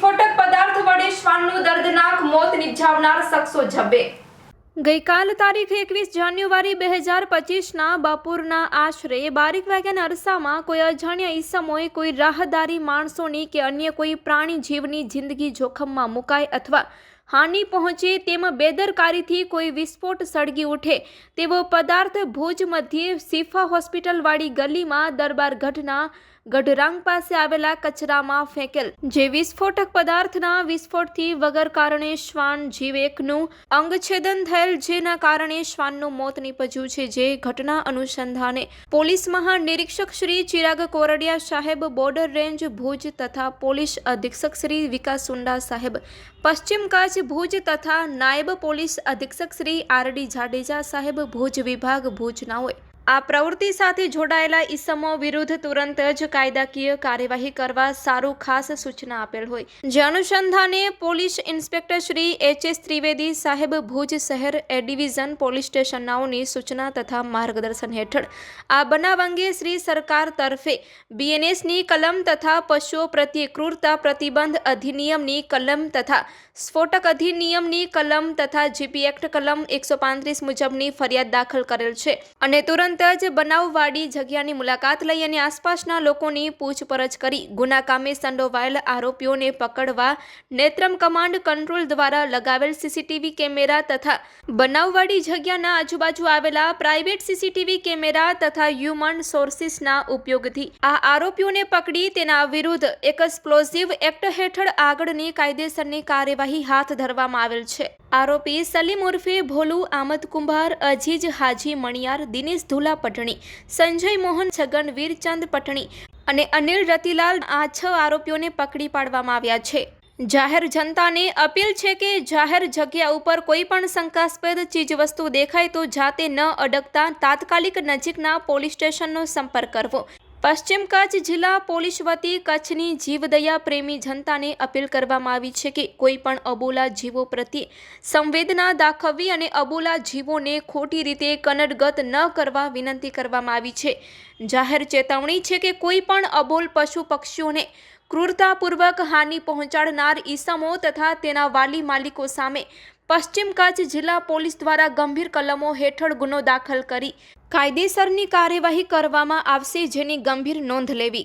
વિસ્ફોટક પદાર્થ વડે શ્વાનનું દર્દનાક મોત નિપજાવનાર શખ્સો ઝબે ગઈકાલ તારીખ એકવીસ જાન્યુઆરી બે હજાર પચીસના બપોરના આશરે બારીક વેગન અરસામાં કોઈ અજાણ્યા ઈસમોએ કોઈ રાહદારી માણસોની કે અન્ય કોઈ પ્રાણી જીવની જિંદગી જોખમમાં મુકાય અથવા હાનિ પહોંચે તેમાં બેદરકારીથી કોઈ વિસ્ફોટ સળગી ઉઠે તેવો પદાર્થ ભુજ મધ્યે સિફા હોસ્પિટલવાળી ગલીમાં દરબાર ઘટના ગઢરાંગ પાસે આવેલા કચરામાં ફેંકેલ. જે વિસ્ફોટક પદાર્થના વિસ્ફોટથી વગર કારણે શ્વાન જીવ એકનું અંગછેદન થયેલ, જેના કારણે શ્વાનનું મોત નીપજ્યું છે, જે ઘટના અનુસંધાને પોલીસ મહાનિરીક્ષક શ્રી ચિરાગ કોરડિયા સાહેબ, બોર્ડર રેન્જ ભુજ તથા પોલીસ અધિક્ષક શ્રી વિકાસ સુંડા સાહેબ, પશ્ચિમ કચ્છ ભુજ તથા નાયબ પોલીસ અધિક્ષક શ્રી આરડી જાડેજા સાહેબ, ભુજ વિભાગ ભુજના હોય. આ પ્રવૃત્તિ સાથે જોડાયેલા ઈસમો વિરુદ્ધ તુરંત જ કાયદાકીય કાર્યવાહી કરવા સારું ખાસ સૂચના આપેલ હોય. જે અનુસંધાને police inspector Shri H S Trivedi saheb Bhuj શહેર એ ડિવિઝન પોલીસ સ્ટેશનનાઓની સૂચના તથા માર્ગદર્શન હેઠળ આ બનાવ અંગે શ્રી સરકાર તરફે બીએનએસની કલમ તથા પશુઓ પ્રત્યે ક્રૂરતા પ્રતિબંધ અધિનિયમની કલમ તથા સ્ફોટક અધિનિયમની કલમ તથા જીપી એક્ટ કલમ એકસો પાંત્રીસ મુજબની ફરિયાદ દાખલ કરેલ છે. અને તુરંત જ બનાવવાળી જગ્યાની મુલાકાત લઈ અને આસપાસના લોકોની પૂછપરછ કરી. ગુના કામે સંડોવાયેલ આરોપીઓને પકડવા નેત્રમ કમાન્ડ કંટ્રોલ દ્વારા લગાવેલ સીસીટીવી કેમેરા તથા બનાવવાળી જગ્યાના આજુબાજુ આવેલા પ્રાઇવેટ સીસીટીવી કેમેરા તથા હ્યુમન સોર્સિસના ઉપયોગથી. આ આરોપીઓને પકડી તેના વિરુદ્ધ એક્સપ્લોઝિવ એક્ટ હેઠળ આગળની કાયદેસરની કાર્યવાહી હાથ ધરવામાં આવેલ છે. આરોપી સલીમ ઉર્ફે ભોલુ આમદ કુંભાર, અજીજ હાજી મણિયાર, દિનેશ ધુલા પટણી, સંજય મોહન છગન, વીરચંદ પટણી અને અનિલ રતિલાલ આ છ આરોપીઓને પકડી પાડવામાં આવ્યા છે. જાહેર જનતાને અપીલ છે કે જાહેર જગ્યા ઉપર કોઈ પણ શંકાસ્પદ ચીજવસ્તુ દેખાય તો જાતે ન અડકતા તાત્કાલિક નજીકના પોલીસ સ્ટેશનનો સંપર્ક કરવો. પશ્ચિમ કચ્છ જિલ્લા પોલીસ વતી કચ્છની જીવદયા પ્રેમી જનતાને અપીલ કરવામાં આવી છે કે કોઈ પણ અબોલા જીવો પ્રત્યે સંવેદના દાખવવી અને અબોલા જીવોને ખોટી રીતે કનડગત ન કરવા વિનંતી કરવામાં આવી છે. જાહેર ચેતવણી છે કે કોઈ પણ અબોલ પશુ પક્ષીઓને ક્રૂરતાપૂર્વક હાનિ પહોંચાડનાર ઈસમો તથા તેના વાલી માલિકો સામે પશ્ચિમ કચ્છ જિલ્લા પોલીસ દ્વારા ગંભીર કલમો હેઠળ ગુનો દાખલ કરી કાયદેસરની કાર્યવાહી કરવામાં આવશે જેની ગંભીર નોંધ લેવી.